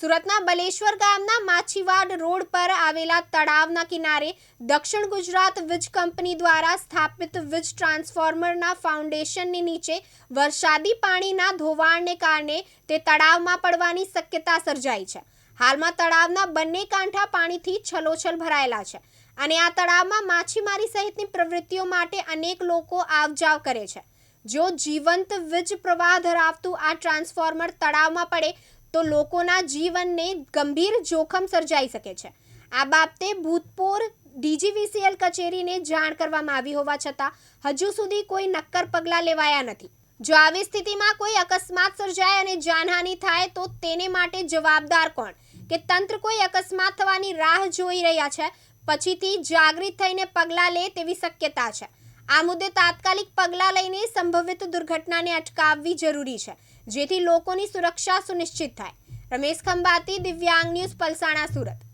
સુરતના બલેશ્વર ગામના માછીવાડ રોડ પર આવેલા તળાવના કિનારે દક્ષિણ ગુજરાત વીજ કંપની દ્વારા સ્થાપિત વીજ ટ્રાન્સફોર્મરના ફાઉન્ડેશનની નીચે વરસાદી પાણીના ધોવાણને કારણે તે તળાવમાં પડવાની શક્યતા સર્જાઈ છે. હાલમાં તળાવના બંને કાંઠા પાણીથી છલોછલ ભરાયેલા છે અને આ તળાવમાં માછીમારી સહિતની પ્રવૃત્તિઓ માટે અનેક લોકો આવજાવ કરે છે. જો જીવંત વીજ પ્રવાહ ધરાવતું આ ટ્રાન્સફોર્મર તળાવમાં પડે તો લોકોના જીવનને ગંભીર જોખમ સર્જાઈ શકે છે. આ બાબતે ભૂતપૂર્વ ડીજીવીસીએલ કચેરીને જાણ કરવામાં આવી હોવા છતાં હજુ સુધી કોઈ નક્કર પગલાં લેવાયા નથી. જો આવી સ્થિતિમાં કોઈ અકસ્માત સર્જાય અને જાનહાનિ થાય, તો તેને માટે જવાબદાર કોણ? કે તંત્ર કોઈ અકસ્માત થવાની રાહ જોઈ રહ્યા છે, પછીથી જાગૃત થઈને પગલાં લે તેવી શક્યતા છે. આ મુદ્દે તાત્કાલિક પગલાં લઈને સંભવિત દુર્ઘટનાને અટકાવવી જરૂરી છે, જેથી લોકોની સુરક્ષા સુનિશ્ચિત થાય. રમેશ ખંભાતી, દિવ્યાંગ ન્યૂઝ, પલસાણા, સુરત.